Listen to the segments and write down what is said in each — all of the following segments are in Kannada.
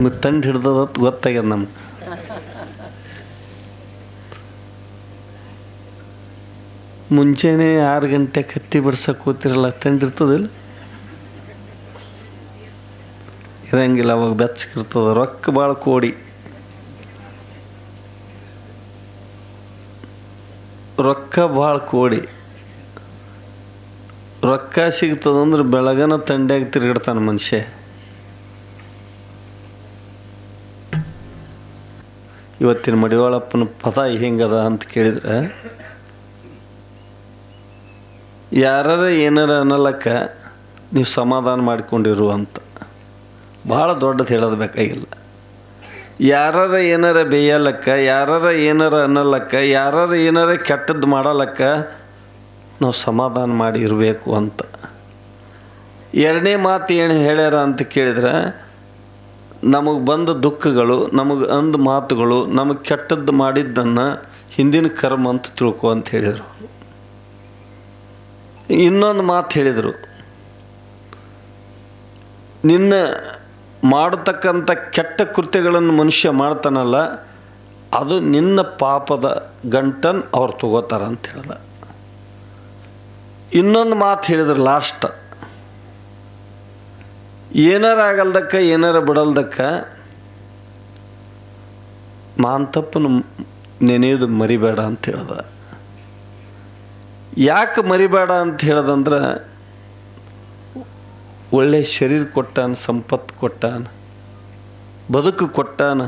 ನಿಮ್ಗೆ ತಂಡ ಹಿಡ್ದದ ಗೊತ್ತಾಗ್ಯದ ನಮ್ಗೆ. ಮುಂಚೆನೆ ಆರು ಗಂಟೆ ಕತ್ತಿ ಬಿಡ್ಸಕ್ಕೆ ಕೂತಿರಲ್ಲ ತಂಡಿರ್ತದಿಲ್ಲ ಇರಂಗಿಲ್ಲ, ಅವಾಗ ಬೆಚ್ಚಗಿರ್ತದ ರೊಕ್ಕ ಭಾಳ ಕೋಡಿ. ರೊಕ್ಕ ಭಾಳ ಕೋಡಿ. ರೊಕ್ಕ ಸಿಗ್ತದಂದ್ರೆ ಬೆಳಗನ ತಂಡ್ಯಾಗ ತಿರುಗಿಡ್ತಾನೆ ಮನುಷ್ಯ. ಇವತ್ತಿನ ಮಡಿವಾಳಪ್ಪನ ಪದ ಹೆಂಗದ ಅಂತ ಕೇಳಿದ್ರೆ ಯಾರ ಏನಾರ ಅನ್ನಲಕ್ಕ ನೀವು ಸಮಾಧಾನ ಮಾಡಿಕೊಂಡಿರು ಅಂತ. ಭಾಳ ದೊಡ್ಡದು ಹೇಳೋದು ಬೇಕಾಗಿಲ್ಲ. ಯಾರ ಏನಾರ ಬೇಯಲಕ್ಕ ಯಾರ ಏನಾರ ಅನ್ನಲಕ್ಕ ಯಾರ ಏನಾರ ಕೆಟ್ಟದ್ದು ಮಾಡಲಕ್ಕ ನಾವು ಸಮಾಧಾನ ಮಾಡಿ ಇರಬೇಕು ಅಂತ. ಎರಡನೇ ಮಾತು ಏನು ಹೇಳ್ಯಾರ ಅಂತ ಕೇಳಿದ್ರೆ ನಮಗೆ ಬಂದ ದುಃಖಗಳು, ನಮಗೆ ಅಂದ ಮಾತುಗಳು, ನಮಗೆ ಕೆಟ್ಟದ್ದು ಮಾಡಿದ್ದನ್ನು ಹಿಂದಿನ ಕರ್ಮ ಅಂತ ತಿಳ್ಕೊ ಅಂತ ಹೇಳಿದರು. ಇನ್ನೊಂದು ಮಾತು ಹೇಳಿದರು. ನಿನ್ನ ಮಾಡತಕ್ಕಂಥ ಕೆಟ್ಟ ಕೃತ್ಯಗಳನ್ನು ಮನುಷ್ಯ ಮಾಡ್ತಾನಲ್ಲ, ಅದು ನಿನ್ನ ಪಾಪದ ಗಂಟನ್ನು ಅವ್ರು ತಗೋತಾರ ಅಂತ ಹೇಳ್ದ. ಇನ್ನೊಂದು ಮಾತು ಹೇಳಿದ್ರು ಲಾಸ್ಟ್. ಏನಾರ ಆಗಲ್ದಕ್ಕ, ಏನಾರ ಬಿಡಲ್ದಕ್ಕ ಮಾಂತಪ್ಪನ ನೆನೆಯೋದು ಮರಿಬೇಡ ಅಂತ ಹೇಳ್ದ. ಯಾಕೆ ಮರಿಬೇಡ ಅಂತ ಹೇಳ್ದಂದ್ರೆ, ಒಳ್ಳೆ ಶರೀರ ಕೊಟ್ಟಾನ ಸಂಪತ್ತು ಕೊಟ್ಟಾನ, ಬದುಕು ಕೊಟ್ಟಾನ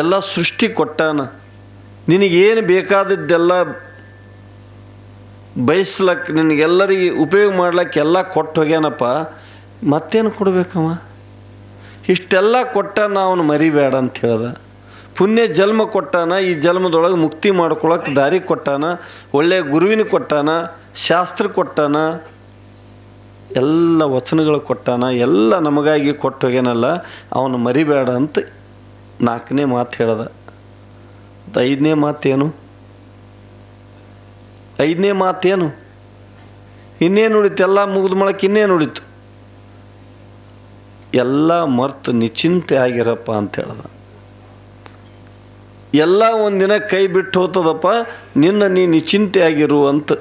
ಎಲ್ಲ ಸೃಷ್ಟಿ ಕೊಟ್ಟಾನ, ನಿನಗೇನು ಬೇಕಾದದ್ದೆಲ್ಲ ಬಯಸ್ಲಕ್ಕೆ ನಿನಗೆಲ್ಲರಿಗೆ ಉಪಯೋಗ ಮಾಡ್ಲಿಕ್ಕೆ ಎಲ್ಲ ಕೊಟ್ಟು ಹೋಗ್ಯಾನಪ್ಪ ಮತ್ತೇನು ಕೊಡಬೇಕವ? ಇಷ್ಟೆಲ್ಲ ಕೊಟ್ಟಾನ ಅವನು ಮರಿಬೇಡ ಅಂತ ಹೇಳ್ದ. ಪುಣ್ಯ ಜನ್ಮ ಕೊಟ್ಟಾನ, ಈ ಜನ್ಮದೊಳಗೆ ಮುಕ್ತಿ ಮಾಡ್ಕೊಳಕ್ಕೆ ದಾರಿ ಕೊಟ್ಟಾನ ಒಳ್ಳೆಯ ಗುರುವಿನ ಕೊಟ್ಟಾನ, ಶಾಸ್ತ್ರ ಕೊಟ್ಟಾನ, ಎಲ್ಲ ವಚನಗಳು ಕೊಟ್ಟಾನ, ಎಲ್ಲ ನಮಗಾಗಿ ಕೊಟ್ಟು ಹೋಗ್ಯಾನಲ್ಲ, ಅವನು ಮರಿಬೇಡ ಅಂತ ನಾಲ್ಕನೇ ಮಾತು ಹೇಳ್ದ. ಐದನೇ ಮಾತೇನು? ಐದನೇ ಮಾತೇನು? ಇನ್ನೇನು ಉಳಿತು? ಎಲ್ಲ ಮುಗಿದ ಇನ್ನೇನು ಉಳಿತು? ಎಲ್ಲ ಮರ್ತು ನಿಶ್ಚಿಂತೆ ಆಗಿರಪ್ಪ ಅಂತ ಹೇಳ್ದ. ಎಲ್ಲ ಒಂದಿನ ಕೈ ಬಿಟ್ಟು ಹೋತದಪ್ಪ, ನಿನ್ನ ನೀ ನಿಶ್ಚಿಂತೆ ಆಗಿರು ಅಂತ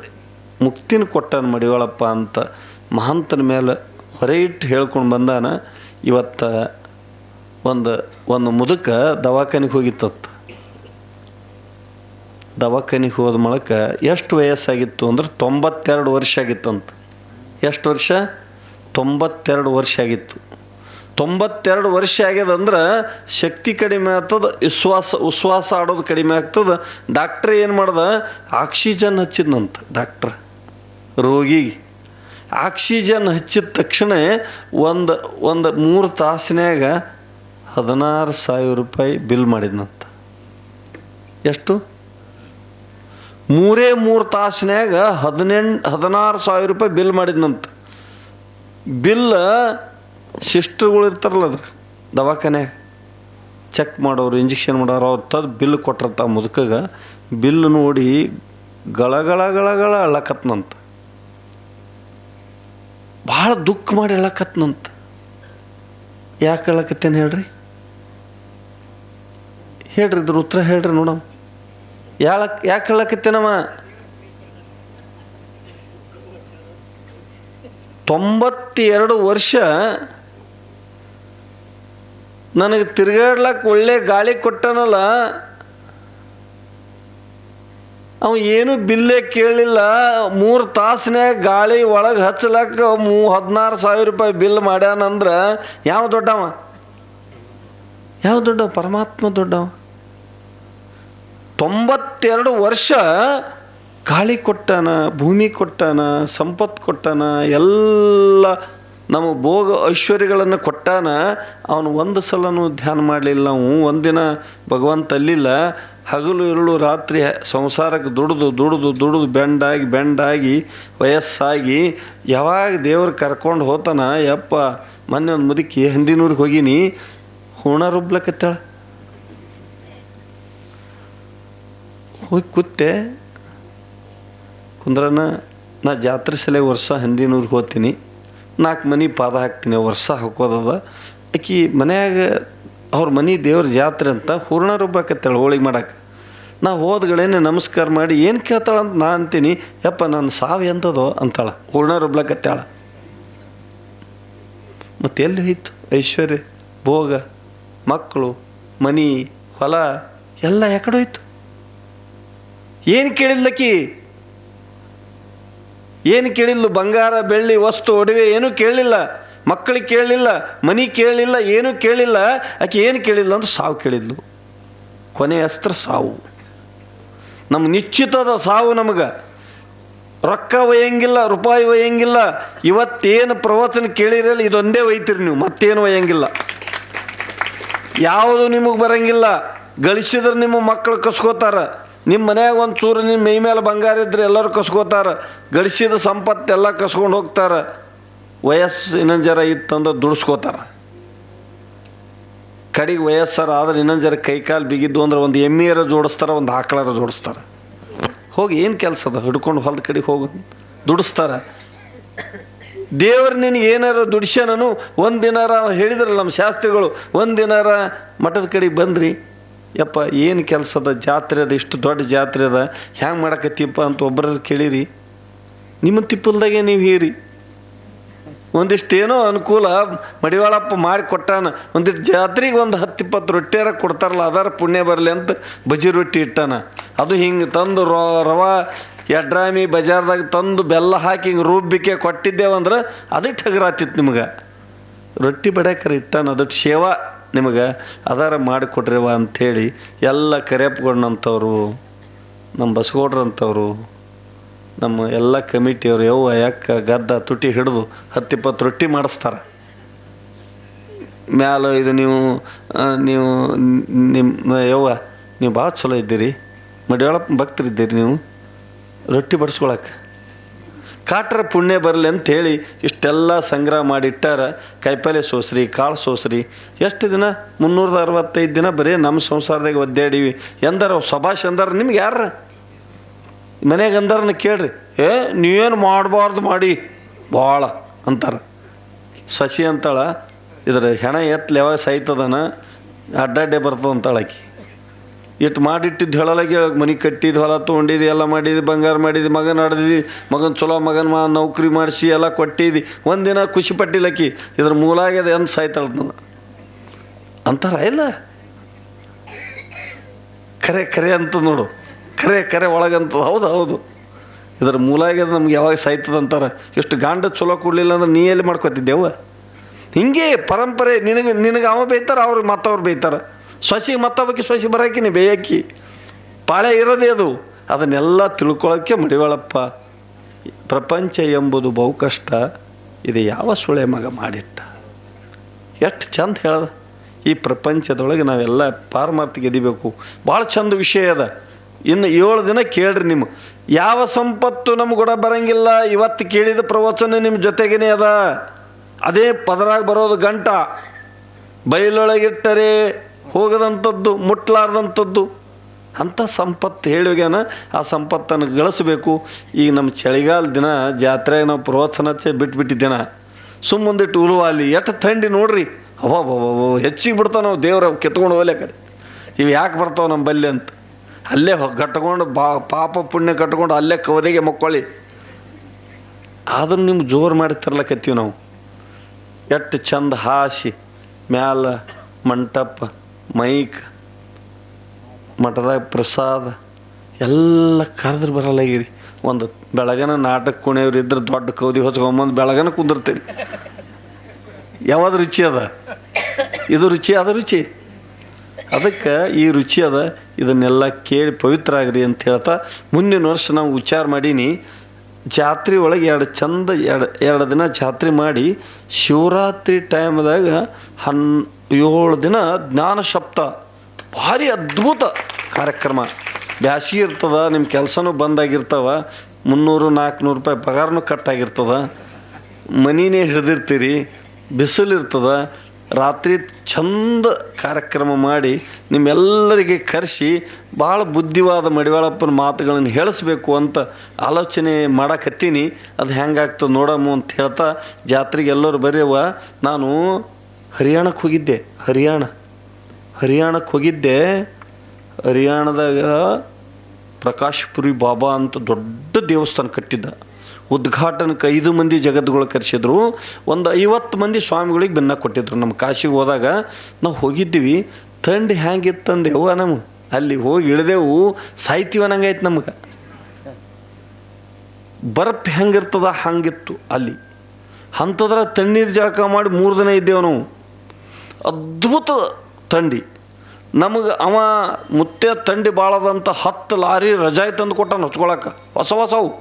ಮುಕ್ತಿನ ಕೊಟ್ಟಾನ ಮಡಿವಾಳಪ್ಪ ಅಂತ ಮಹಂತನ ಮೇಲೆ ಹೊರೆ ಇಟ್ಟು ಹೇಳ್ಕೊಂಡು ಬಂದಾನ. ಇವತ್ತು ಒಂದು ಒಂದು ಮುದುಕ ದವಾಖಾನಿಗೆ ಹೋಗಿತ್ತತ್ತ. ದವಾಖಾನಿಗೆ ಹೋದ ಮೂಲಕ ಎಷ್ಟು ವಯಸ್ಸಾಗಿತ್ತು ಅಂದ್ರೆ ತೊಂಬತ್ತೆರಡು ವರ್ಷ ಆಗಿತ್ತಂತ. ಎಷ್ಟು ವರ್ಷ? ತೊಂಬತ್ತೆರಡು ವರ್ಷ ಆಗಿತ್ತು. ತೊಂಬತ್ತೆರಡು ವರ್ಷ ಆಗ್ಯದಂದ್ರೆ ಶಕ್ತಿ ಕಡಿಮೆ ಆಗ್ತದೆ, ವಿಶ್ವಾಸ, ಉಸ್ವಾಸ ಆಡೋದು ಕಡಿಮೆ ಆಗ್ತದ. ಡಾಕ್ಟ್ರ್ ಏನು ಮಾಡ್ದ? ಆಕ್ಸಿಜನ್ ಹಚ್ಚಿದ್ನಂತ ಡಾಕ್ಟ್ರ್ ರೋಗಿಗೆ ಆಕ್ಸಿಜನ್ ಹಚ್ಚಿದ ತಕ್ಷಣ ಒಂದು ಒಂದು ಮೂರು ತಾಸಿನಾಗ ಹದಿನಾರು ಸಾವಿರ ರೂಪಾಯಿ ಬಿಲ್ ಮಾಡಿದ್ನಂತ. ಎಷ್ಟು? ಮೂರೇ ಮೂರು ತಾಸಿನಾಗ ಹದಿನೆಂಟು, ಹದಿನಾರು ಸಾವಿರ ರೂಪಾಯಿ ಬಿಲ್ ಮಾಡಿದ್ನಂತ. ಬಿಲ್ ಸಿಸ್ಟ್ರುಗಳು ಇರ್ತಾರಲ್ಲ ಅದ್ರ. ದವಾಖಾನೆ ಚೆಕ್ ಮಾಡೋರು ಇಂಜೆಕ್ಷನ್ ಮಾಡೋರು, ಅವ್ರು ತದ್ ಬಿಲ್ ಕೊಟ್ರಂತ ಮುದುಕಾಗ. ಬಿಲ್ ನೋಡಿ ಗಳಗಳ ಗಳಗಳ ಅಳಕತ್ನಂತ. ಭಾಳ ದುಃಖ ಮಾಡಿ ಅಳಕತ್ನಂತ. ಯಾಕೆ ಅಳಕತ್ತೇನು ಹೇಳ್ರಿ? ಹೇಳ್ರಿ, ಇದ್ರ ಉತ್ತರ ಹೇಳ್ರಿ ನೋಡಮ್ಮ. ಯಾಳಕ್ ಯಾಕೆ ಹೇಳಕತ್ತೇನಮ್ಮ ತೊಂಬತ್ತೆರಡು ವರ್ಷ ನನಗೆ ತಿರ್ಗಾಡ್ಲಕ್ಕೆ ಒಳ್ಳೆ ಗಾಳಿ ಕೊಟ್ಟನಲ್ಲ, ಅವ ಏನು ಬಿಲ್ಲೇ ಕೇಳಲಿಲ್ಲ ಮೂರು ತಾಸಿನಾಗ ಗಾಳಿ ಒಳಗೆ ಹಚ್ಚಲಕ್ಕ ಮೂ ಹದಿನಾರು ಸಾವಿರ ರೂಪಾಯಿ ಬಿಲ್ ಮಾಡ್ಯಾನಂದ್ರೆ ಯಾವ ದೊಡ್ಡವ? ಯಾವ ದೊಡ್ಡವ ಪರಮಾತ್ಮ ದೊಡ್ಡವ? ತೊಂಬತ್ತೆರಡು ವರ್ಷ ಗಾಳಿ ಕೊಟ್ಟಾನ, ಭೂಮಿ ಕೊಟ್ಟಾನ, ಸಂಪತ್ತು ಕೊಟ್ಟಾನ, ಎಲ್ಲ ನಮ್ಮ ಭೋಗ ಐಶ್ವರ್ಯಗಳನ್ನು ಕೊಟ್ಟಾನ, ಅವನು ಒಂದು ಸಲನೂ ಧ್ಯಾನ ಮಾಡಲಿಲ್ಲ ನಾವು ಒಂದಿನ ಭಗವಂತ ಅಲ್ಲಿಲ್ಲ. ಹಗಲು, ಇರುಳು, ರಾತ್ರಿ ಸಂಸಾರಕ್ಕೆ ದುಡಿದು ದುಡಿದು ದುಡಿದು ಬೆಂಡಾಗಿ ಬೆಂಡಾಗಿ, ವಯಸ್ಸಾಗಿ, ಯಾವಾಗ ದೇವ್ರು ಕರ್ಕೊಂಡು ಹೋತಾನ, ಯಪ್ಪ, ಮೊನ್ನೆ ಒಂದು ಮುದುಕಿ ಹಿಂದಿನೂರಿಗೆ ಹೋಗೀನಿ ಹೂಣ ರುಬ್ಲಕತ್ತಾಳ. ಹೋಗಿ ಕೂತೆ. ಕುಂದ್ರನ, ನಾ ಜಾತ್ರೆ ಸಲ ವರ್ಷ ಹಂದಿನೂರಿಗೆ ಹೋಗ್ತೀನಿ. ನಾಲ್ಕು ಮನೆ ಪಾದ ಹಾಕ್ತೀನಿ ವರ್ಷ ಹಾಕೋದದ. ಆಕಿ ಮನ್ಯಾಗ ಅವ್ರ ಮನೆ ದೇವ್ರ ಜಾತ್ರೆ ಅಂತ ಹೂರ್ಣ ರುಬ್ಬಾಕತ್ತಾಳೆ ಹೋಳಿಗೆ ಮಾಡಕ್ಕೆ ನಾ ಹೋದ್ಗಳೇನೆ ನಮಸ್ಕಾರ ಮಾಡಿ ಏನು ಕೇಳ್ತಾಳೆ ಅಂತ ನಾ ಅಂತೀನಿ, ಯಪ್ಪ ನನ್ನ ಸಾವು ಎಂಥದೋ ಅಂತಾಳೆ ಹೂರ್ಣ ರುಬ್ಲಕತ್ತಾಳ ಮತ್ತೆ ಎಲ್ಲಿ ಹೋಯ್ತು? ಐಶ್ವರ್ಯ, ಭೋಗ, ಮಕ್ಕಳು, ಮನಿ, ಹೊಲ, ಎಲ್ಲ ಯಾಕಡೆ ಹೋಯ್ತು. ಏನು ಕೇಳಿದ್ಲಕ್ಕಿ? ಏನು ಕೇಳಿಲ್ಲ? ಬಂಗಾರ, ಬೆಳ್ಳಿ, ವಸ್ತು, ಒಡವೆ ಏನೂ ಕೇಳಲಿಲ್ಲ ಮಕ್ಕಳಿಗೆ ಕೇಳಲಿಲ್ಲ ಮನಿ ಕೇಳಲಿಲ್ಲ ಏನೂ ಕೇಳಿಲ್ಲ. ಆಕೆ ಏನು ಕೇಳಿಲ್ಲ ಅಂತ ಸಾವು ಕೇಳಿದ್ಲು. ಕೊನೆ ಅಸ್ತ್ರ ಸಾವು. ನಮ್ಮ ನಿಶ್ಚಿತದ ಸಾವು ನಮಗೆ. ರೊಕ್ಕ ಒಯ್ಯಂಗಿಲ್ಲ, ರೂಪಾಯಿ ಒಯ್ಯಂಗಿಲ್ಲ. ಇವತ್ತೇನು ಪ್ರವಚನ ಕೇಳಿರಲ್ಲ, ಇದೊಂದೇ ಒಯ್ತೀರಿ ನೀವು, ಮತ್ತೇನು ಒಯ್ಯಂಗಿಲ್ಲ. ಯಾವುದು ನಿಮಗೆ ಬರಂಗಿಲ್ಲ. ಗಳಿಸಿದ್ರೆ ನಿಮ್ಮ ಮಕ್ಕಳು ಕಸ್ಕೋತಾರ. ನಿಮ್ಮ ಮನ್ಯಾಗ ಒಂದು ಚೂರು ನಿಮ್ಮ ಮೈ ಮೇಲೆ ಬಂಗಾರ ಇದ್ರೆ ಎಲ್ಲರೂ ಕಸ್ಕೋತಾರೆ. ಗಳಿಸಿದ ಸಂಪತ್ತೆಲ್ಲ ಕಸ್ಕೊಂಡು ಹೋಗ್ತಾರೆ. ವಯಸ್ಸು ಇನ್ನೊಂದು ಜರ ಇತ್ತಂದ್ರೆ ದುಡಿಸ್ಕೋತಾರೆ. ಕಡೆಗೆ ವಯಸ್ಸರ ಆದ್ರೆ ಇನ್ನೊಂದು ಜರ ಕೈಕಾಲು ಬಿಗಿದ್ದು ಅಂದ್ರೆ ಒಂದು ಎಮ್ಮೆಯರ ಜೋಡಿಸ್ತಾರೆ, ಒಂದು ಆಕಳರ ಜೋಡಿಸ್ತಾರೆ. ಹೋಗಿ ಏನು ಕೆಲಸ ಅದ? ಹಿಡ್ಕೊಂಡು ಹೊಲದ ಕಡೆಗೆ ಹೋಗು. ದುಡಿಸ್ತಾರೆ. ದೇವರು ನಿನಗೆ ಏನಾರ ದುಡಿಸ್ಯಾನನು, ಒಂದು ದಿನಾರ ಹೇಳಿದ್ರಲ್ಲ ನಮ್ಮ ಶಾಸ್ತ್ರಿಗಳು, ಒಂದು ದಿನಾರ ಮಠದ ಕಡೆಗೆ ಬಂದ್ರಿ. ಯಪ್ಪ, ಏನು ಕೆಲಸ ಅದ? ಜಾತ್ರೆ ಅದ, ಇಷ್ಟು ದೊಡ್ಡ ಜಾತ್ರೆ ಅದ, ಹ್ಯಾಂಗೆ ಮಾಡಕತ್ತೀಪ್ಪ ಅಂತ ಒಬ್ಬರ ಕೇಳಿರಿ. ನಿಮ್ಮ ತಿಪ್ಪಲ್ದಾಗೆ ನೀವು ಹೀರಿ. ಒಂದಿಷ್ಟು ಏನೋ ಅನುಕೂಲ, ಮಡಿವಾಳಪ್ಪ ಮಾಡಿ ಕೊಟ್ಟಾನ, ಒಂದಿಷ್ಟು ಜಾತ್ರೆಗೆ ಒಂದು ಹತ್ತು ಇಪ್ಪತ್ತು ರೊಟ್ಟಿಯಾರ ಕೊಡ್ತಾರಲ್ಲ, ಅದಾರ ಪುಣ್ಯ ಬರಲಿ ಅಂತ ಬಜಿ ರೊಟ್ಟಿ ಇಟ್ಟಾನ. ಅದು ಹಿಂಗೆ ತಂದು ರೋ, ರವಾ, ಎಡ್ರಾಮಿ ಬಜಾರ್ದಾಗ ತಂದು ಬೆಲ್ಲ ಹಾಕಿ ಹಿಂಗೆ ರುಬ್ಬಿಕೆ ಕೊಟ್ಟಿದ್ದೇವಂದ್ರೆ ಅದಿಟ್ಟು ಹಗರಾತಿತ್ತು ನಿಮ್ಗೆ. ರೊಟ್ಟಿ ಬಡ್ಯಾಕರ ಇಟ್ಟಾನ ಅದಟ್ಟು ಸೇವಾ ನಿಮಗೆ ಅದಾರ ಮಾಡಿಕೊಟ್ರಿವ ಅಂಥೇಳಿ ಎಲ್ಲ ಕರೆಪ್ಗೊಂಡಂಥವ್ರು ನಮ್ಮ ಬಸಗೌಡ್ರಂಥವ್ರು ನಮ್ಮ ಎಲ್ಲ ಕಮಿಟಿಯವರು, ಯವ್ವ, ಯಾಕೆ, ಗದ್ದ, ತುಟಿ ಹಿಡಿದು ಹತ್ತಿಪ್ಪತ್ತು ರೊಟ್ಟಿ ಮಾಡಿಸ್ತಾರೆ. ಮ್ಯಾಲ ಇದು ನೀವು ನೀವು ನಿಮ್ಮ ಯವ್ವ, ನೀವು ಭಾಳ ಚಲೋ ಇದ್ದೀರಿ. ಮಡಿಯೊಳಪ್ಪ ಭಕ್ತರಿದ್ದೀರಿ ನೀವು. ರೊಟ್ಟಿ ಬಡಿಸ್ಕೊಳಕ್ಕೆ. ಕಾಟ್ರ ಪುಣ್ಯ ಬರಲಿ ಅಂತೇಳಿ ಇಷ್ಟೆಲ್ಲ ಸಂಗ್ರಹ ಮಾಡಿಟ್ಟಾರ ಕಾಯಿಪಲ್ಯ ಸೋಸ್ರಿ, ಕಾಳು ಸೋಸ್ರಿ. ಎಷ್ಟು ದಿನ? ಮುನ್ನೂರ ಅರವತ್ತೈದು ದಿನ ಬರೀ ನಮ್ಮ ಸಂಸಾರದಾಗ ಒದ್ದಾಡೀವಿ. ಎಂದಾರ ಸಭಾಷ್ ಅಂದಾರ ನಿಮ್ಗೆ ಯಾರ? ಮನೆಗೆ ಅಂದರನ್ನ ಕೇಳ್ರಿ. ಏ, ನೀವೇನು ಮಾಡಬಾರ್ದು ಮಾಡಿ. ಭಾಳ ಅಂತಾರೆ. ಸಸಿ ಅಂತಾಳ. ಇದ್ರ ಹೆಣ ಎತ್ತಲೆ ಯಾವಾಗ ಸಾಯ್ತದನ? ಅಡ್ಡಾಡ್ಡೆ ಬರ್ತದ ಅಂತಾಳ ಆಕಿ. ಇಟ್ಟು ಮಾಡಿಟ್ಟಿದ್ದು ಹೇಳಲಾಗಿ ಮನೆ ಕಟ್ಟಿದ್ದು ಹೊಲ ತೊಗೊಂಡಿದ್ದು, ಎಲ್ಲ ಮಾಡಿದ್ದು, ಬಂಗಾರ ಮಾಡಿದ್ದು, ಮಗನ ಆಡ್ದಿದ್ದು ಮಗನ ಚಲೋ ಮಗನ ಮಾ ನೌಕರಿ ಮಾಡಿಸಿ ಎಲ್ಲ ಕೊಟ್ಟಿದ್ದು. ಒಂದಿನ ಖುಷಿ ಪಟ್ಟಿಲ್ಲಕ್ಕಿ ಇದ್ರ ಮೂಲ ಆಗ್ಯದ ಎಂತ ಸಾಯ್ತಾಳ ನನ್ನ ಅಂತಾರ, ಇಲ್ಲ. ಕರೆ ಕರೆ ಅಂತ ನೋಡು. ಕರೆ ಕರೆ ಒಳಗಂತ ಹೌದು ಹೌದು. ಇದ್ರ ಮೂಲ ಆಗ್ಯದ ನಮ್ಗೆ ಯಾವಾಗ ಸಾಯ್ತದ ಅಂತಾರೆ. ಎಷ್ಟು ಗಾಂಡ ಚಲೋ ಕೊಡಲಿಲ್ಲ ಅಂದ್ರೆ ನೀ ಎಲ್ಲಿ ಮಾಡ್ಕೊತಿದ್ದೇವ ಹಿಂಗೆ ಪರಂಪರೆ, ನಿನಗೆ ನಿನಗೆ ಅವ ಬೈತಾರೆ, ಅವ್ರಿಗೆ ಮತ್ತವ್ರು ಬೈತಾರೆ. ಸೊಸಿಗೆ ಮತ್ತೊಬ್ಬಕ್ಕೆ ಸೊಸಿ ಬರೋಕೆ ನೀ ಬೇಯಕ್ಕಿ. ಪಾಳೆ ಇರೋದೇ ಅದು. ಅದನ್ನೆಲ್ಲ ತಿಳ್ಕೊಳ್ಳೋಕ್ಕೆ ಮಡಿವಾಳಪ್ಪ, ಪ್ರಪಂಚ ಎಂಬುದು ಬಹು ಕಷ್ಟ ಇದು ಯಾವ ಸುಳೆ ಮಗ ಮಾಡಿಟ್ಟ? ಎಷ್ಟು ಚಂದ ಹೇಳ್ದ. ಈ ಪ್ರಪಂಚದೊಳಗೆ ನಾವೆಲ್ಲ ಪಾರಮಾರ್ಥ ಗೆದಿಬೇಕು ಭಾಳ ಚಂದ ವಿಷಯ ಅದ. ಇನ್ನು ಏಳು ದಿನ ಕೇಳ್ರಿ ನಿಮ್ಮ ಯಾವ ಸಂಪತ್ತು ನಮ್ಗೂಡ ಬರಂಗಿಲ್ಲ. ಇವತ್ತು ಕೇಳಿದ ಪ್ರವಚನ ನಿಮ್ಮ ಜೊತೆಗೇನೆ ಅದ. ಅದೇ ಪದರಾಗ ಬರೋದು ಗಂಟ. ಬಯಲೊಳಗಿಟ್ಟರೆ ಹೋಗದಂಥದ್ದು, ಮುಟ್ಲಾರ್ದಂಥದ್ದು, ಅಂಥ ಸಂಪತ್ತು ಹೇಳುವಾಗೇನ ಆ ಸಂಪತ್ತನ್ನು ಗಳಿಸಬೇಕು. ಈಗ ನಮ್ಮ ಚಳಿಗಾಲ ದಿನ ಜಾತ್ರೆ ನಾವು ಪ್ರವಚನ ಬಿಟ್ಬಿಟ್ಟಿದ್ದೇನ. ಸುಮ್ಮೊಂದಿಟ್ಟು ಅಲ್ಲಿ ಎಷ್ಟು ಥಂಡಿ ನೋಡ್ರಿ. ಅವ ಹೆಚ್ಚಿಗೆ ಬಿಡ್ತಾವೆ ನಾವು ದೇವ್ರ ಕೆತ್ಕೊಂಡು ಹೋಗಲೇ ಕಡೆ. ಇವು ಯಾಕೆ ಬರ್ತಾವೆ ನಮ್ಮ ಬಲ್ಲಿ ಅಂತ. ಅಲ್ಲೇ ಕಟ್ಕೊಂಡು ಬಾ, ಪಾಪ ಪುಣ್ಯ ಕಟ್ಕೊಂಡು ಅಲ್ಲೇ ಕವದೆಗೆ ಮಕ್ಕೊಳ್ಳಿ. ಆದ್ರೂ ನಿಮ್ಗೆ ಜೋರು ಮಾಡಿ ತರ್ಲಕತ್ತೀವಿ ನಾವು. ಎಷ್ಟು ಚಂದ ಹಾಸಿ, ಮ್ಯಾಲ ಮಂಟಪ ಮೈಕ್, ಮಠದಾಗ ಪ್ರಸಾದ, ಎಲ್ಲ ಕರೆದ್ರೆ ಬರಲ್ಲಾಗಿರಿ ಒಂದು ಬೆಳಗನ ನಾಟಕ ಕುಣಿಯವ್ರು ಇದ್ರೆ ದೊಡ್ಡ ಕೌದಿ ಹೊಚ್ಕೊಂಬಂದು ಬೆಳಗನ ಕುಂದಿರ್ತೀರಿ. ಯಾವ್ದು ರುಚಿ ಅದ? ಇದು ರುಚಿ, ಅದ ರುಚಿ. ಅದಕ್ಕೆ ಈ ರುಚಿ ಅದ, ಇದನ್ನೆಲ್ಲ ಕೇಳಿ ಪವಿತ್ರ ಆಗ್ರಿ ಅಂತ ಹೇಳ್ತಾ ಮುಂದಿನ ವರ್ಷ ನಾವು ಉಚ್ಚಾರ ಮಾಡೀನಿ. ಜಾತ್ರೆ ಒಳಗೆ ಎರಡು ಚಂದ, ಎರಡು ಎರಡು ದಿನ ಜಾತ್ರೆ ಮಾಡಿ ಶಿವರಾತ್ರಿ ಟೈಮ್ದಾಗ ಹನ್ ಏಳು ದಿನ ಜ್ಞಾನ ಸಪ್ತ ಭಾರಿ ಅದ್ಭುತ ಕಾರ್ಯಕ್ರಮ. ಬ್ಯಾಸಿಗೆ ಇರ್ತದ ನಿಮ್ಮ ಕೆಲಸನೂ ಬಂದಾಗಿರ್ತವ, ಮುನ್ನೂರು ನಾಲ್ಕುನೂರು ರೂಪಾಯಿ ಪಗಾರನೂ ಕಟ್ಟಾಗಿರ್ತದ. ಮನಿನೇ ಹಿಡ್ದಿರ್ತೀರಿ, ಬಿಸಿಲಿರ್ತದ. ರಾತ್ರಿ ಚಂದ ಕಾರ್ಯಕ್ರಮ ಮಾಡಿ ನಿಮ್ಮೆಲ್ಲರಿಗೆ ಕರೆಸಿ ಭಾಳ ಬುದ್ಧಿವಾದ ಮಡಿವಾಳಪ್ಪನ ಮಾತುಗಳನ್ನು ಹೇಳಿಸ್ಬೇಕು ಅಂತ ಆಲೋಚನೆ ಮಾಡಕತ್ತೀನಿ. ಅದು ಹೆಂಗಾಗ್ತದೆ ನೋಡಮು ಅಂತ ಹೇಳ್ತಾ, ಜಾತ್ರೆಗೆ ಎಲ್ಲರೂ ಬರೆಯವ ನಾನು ಹರಿಯಾಣಕ್ಕೆ ಹೋಗಿದ್ದೆ, ಹರಿಯಾಣ. ಹರಿಯಾಣಕ್ಕೆ ಹೋಗಿದ್ದೆ, ಹರಿಯಾಣದಾಗ ಪ್ರಕಾಶ್ಪುರಿ ಬಾಬಾ ಅಂತ ದೊಡ್ಡ ದೇವಸ್ಥಾನ ಕಟ್ಟಿದ್ದ. ಉದ್ಘಾಟನಕ್ಕೆ ಐದು ಮಂದಿ ಜಗದ್ಗಳು ಕರೆಸಿದ್ರು, ಒಂದು ಐವತ್ತು ಮಂದಿ ಸ್ವಾಮಿಗಳಿಗೆ ಬೆನ್ನ ಕೊಟ್ಟಿದ್ರು. ನಮ್ಮ ಕಾಶಿಗೆ ಹೋದಾಗ ನಾವು ಹೋಗಿದ್ದೀವಿ. ಥಂಡಿ ಹ್ಯಾಂಗಿತ್ತಂದೆ ಅವ್ವ ನಮಗೆ ಅಲ್ಲಿ ಹೋಗಿ ಇಳಿದೆವು, ಸಾಯ್ತೀವಿ ಅನ್ನಂಗಾಯ್ತು ನಮ್ಗೆ. ಬರ್ಫ್ ಹೆಂಗಿರ್ತದ ಹಂಗಿತ್ತು ಅಲ್ಲಿ. ಅಂಥದ್ರ ತಣ್ಣೀರು ಜಳಕ ಮಾಡಿ ಮೂರು ದಿನ ಇದ್ದೇವೆ ನಾವು. ಅದ್ಭುತ ತಂಡಿ ನಮಗೆ ಅವ ಮುತ್ತೆ ತಂಡಿ ಬಾಳದಂಥ ಹತ್ತು ಲಾರಿ ರಜಾಯಿ ತಂದು ಕೊಟ್ಟಾನ ಹಚ್ಕೊಳಕ್ಕೆ ಹೊಸ ಹೊಸವು.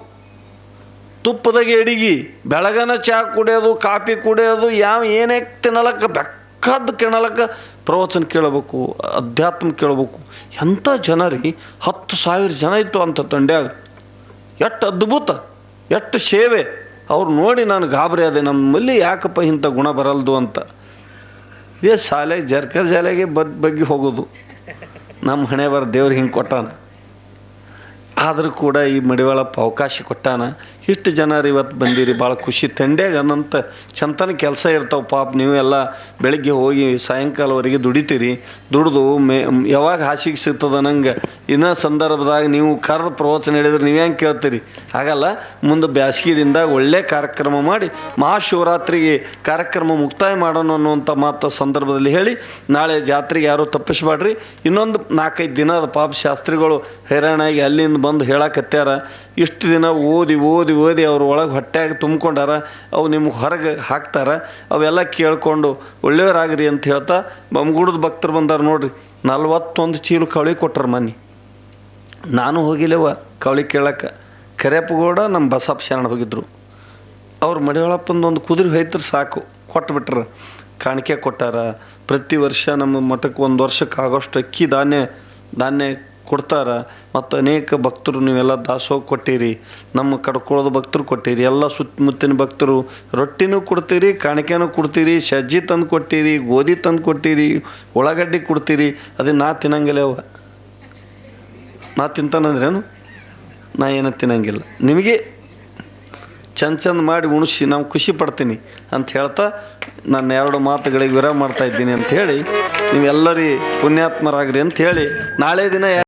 ತುಪ್ಪದಾಗೆ ಎಡಿಗಿ, ಬೆಳಗನ ಚಹಾ ಕುಡಿಯೋದು, ಕಾಫಿ ಕುಡಿಯೋದು, ಯಾವ ಏನೇ ತಿನ್ನಲಕ್ಕ ಬೆಕ್ಕದ್ದು ಕಿಣಲಕ್ಕೆ ಪ್ರವಚನ ಕೇಳಬೇಕು, ಅಧ್ಯಾತ್ಮ ಕೇಳಬೇಕು. ಎಂಥ ಜನರಿಗೆ ಹತ್ತು ಸಾವಿರ ಜನ ಇತ್ತು ಅಂತ ತಂಡ್ಯಾಗ ಎಷ್ಟು ಅದ್ಭುತ, ಎಷ್ಟು ಸೇವೆ. ಅವ್ರು ನೋಡಿ ನಾನು ಗಾಬರಿ ಅದೇ ನಮ್ಮಲ್ಲಿ ಯಾಕಪ್ಪ ಇಂಥ ಗುಣ ಬರಲ್ದು ಅಂತ. ಇದೇ ಶಾಲೆ ಜರ್ಕ ಶಾಲೆಗೆ ಬದ್ ಬಗ್ಗೆ ಹೋಗೋದು. ನಮ್ಮ ಹಣೆ ಬರ ದೇವ್ರು ಹಿಂಗೆ ಕೊಟ್ಟಾನ. ಆದರೂ ಕೂಡ ಈ ಮಡಿವಾಳಪ್ಪ ಅವಕಾಶ ಕೊಟ್ಟಾನ. ಇಷ್ಟು ಜನರು ಇವತ್ತು ಬಂದಿರಿ ಭಾಳ ಖುಷಿ. ತಂಡ್ಯಾಗ ಅನ್ನಂತ ಚಂತನ ಕೆಲಸ ಇರ್ತಾವೆ ಪಾಪ, ನೀವೆಲ್ಲ ಬೆಳಗ್ಗೆ ಹೋಗಿ ಸಾಯಂಕಾಲವರೆಗೆ ದುಡಿತೀರಿ. ದುಡಿದು ಮೇ, ಯಾವಾಗ ಹಾಸಿಗೆ ಸಿಗ್ತದೆ ನಂಗೆ? ಇನ್ನೂ ಸಂದರ್ಭದಾಗ ನೀವು ಕರೆದು ಪ್ರವಚನ ಹೇಳಿದ್ರೆ ನೀವು ಹೆಂಗೆ ಕೇಳ್ತೀರಿ? ಹಾಗಲ್ಲ, ಮುಂದೆ ಬ್ಯಾಸಗಿದಿಂದ ಒಳ್ಳೆ ಕಾರ್ಯಕ್ರಮ ಮಾಡಿ, ಮಹಾಶಿವರಾತ್ರಿಗೆ ಕಾರ್ಯಕ್ರಮ ಮುಕ್ತಾಯ ಮಾಡೋಣ ಅನ್ನುವಂಥ ಮಾತು ಸಂದರ್ಭದಲ್ಲಿ ಹೇಳಿ, ನಾಳೆ ಜಾತ್ರೆಗೆ ಯಾರೂ ತಪ್ಪಿಸ್ಬೇಡ್ರಿ ಇನ್ನೊಂದು ನಾಲ್ಕೈದು ದಿನ ಪಾಪ ಶಾಸ್ತ್ರಿಗಳು ಹೈರಾಣಾಗಿ ಅಲ್ಲಿಂದ ಬಂದು ಹೇಳಕತ್ಯಾರ. ಇಷ್ಟು ದಿನ ಓದಿ ಓದಿ ಓದಿ ಅವ್ರ ಒಳಗೆ ಹೊಟ್ಟೆಯಾಗಿ ತುಂಬ್ಕೊಂಡಾರ, ಅವು ನಿಮ್ಗೆ ಹೊರಗೆ ಹಾಕ್ತಾರ, ಅವೆಲ್ಲ ಕೇಳಿಕೊಂಡು ಒಳ್ಳೆಯವರಾಗ್ರಿ ಅಂತ ಹೇಳ್ತಾ ಬಮ್ಗೂಡದ ಭಕ್ತರು ಬಂದಾರ ನೋಡ್ರಿ, ನಲ್ವತ್ತೊಂದು ಚೀಲ ಕವಳಿ ಕೊಟ್ರ ಮನೆ ನಾನು ಹೋಗಿಲ್ಲವ ಕವಳಿ ಕೇಳಕ್ಕೆ ಕರೆಯಪ್ಪಗೌಡ ನಮ್ಮ ಬಸಪ್ಪ ಶರಣ ಹೋಗಿದ್ರು. ಅವ್ರು ಮಡಿಯೊಳಪ್ಪಂದು ಒಂದು ಕುದುರೆ ಹೋಯ್ತಾರೆ ಸಾಕು, ಕೊಟ್ಬಿಟ್ರ. ಕಾಣಿಕೆ ಕೊಟ್ಟಾರ. ಪ್ರತಿ ವರ್ಷ ನಮ್ಮ ಮಠಕ್ಕೆ ಒಂದು ವರ್ಷಕ್ಕೆ ಆಗೋಷ್ಟು ಅಕ್ಕಿ ಧಾನ್ಯ ಧಾನ್ಯ ಕೊಡ್ತಾರ. ಮತ್ತು ಅನೇಕ ಭಕ್ತರು ನೀವೆಲ್ಲ ದಾಸೋಹ ಕೊಟ್ಟಿರಿ. ನಮ್ಮ ಕಡ್ಕೊಳ್ಳೋದು ಭಕ್ತರು ಕೊಟ್ಟಿರಿ. ಎಲ್ಲ ಸುತ್ತಮುತ್ತಿನ ಭಕ್ತರು ರೊಟ್ಟಿನೂ ಕೊಡ್ತೀರಿ, ಕಾಣಿಕೆನೂ ಕೊಡ್ತೀರಿ, ಸಜ್ಜಿ ತಂದು ಕೊಟ್ಟಿರಿ, ಗೋಧಿ ತಂದು ಕೊಟ್ಟಿರಿ, ಉಳ್ಳಾಗಡ್ಡಿ ಕೊಡ್ತೀರಿ. ಅದನ್ನ ನಾ ತಿನ್ನಂಗಿಲ್ಲ ಅವ ನಾ ತಿಂತಾನಂದ್ರೇನು? ನಾ ಏನೂ ತಿನ್ನಂಗಿಲ್ಲ. ನಿಮಗೆ ಚಂದ ಚಂದ ಮಾಡಿ ಉಣಿಸಿ, ನಾವು ಖುಷಿ ಪಡ್ತೀನಿ ಅಂತ ಹೇಳ್ತಾ ನನ್ನ ಎರಡು ಮಾತುಗಳಿಗೆ ವಿರಾಮ ಮಾಡ್ತಾ ಇದ್ದೀನಿ ಅಂತ ಹೇಳಿ, ನೀವೆಲ್ಲರಿ ಪುಣ್ಯಾತ್ಮರಾಗ್ರಿ ಅಂತ ಹೇಳಿ, ನಾಳೆ ದಿನ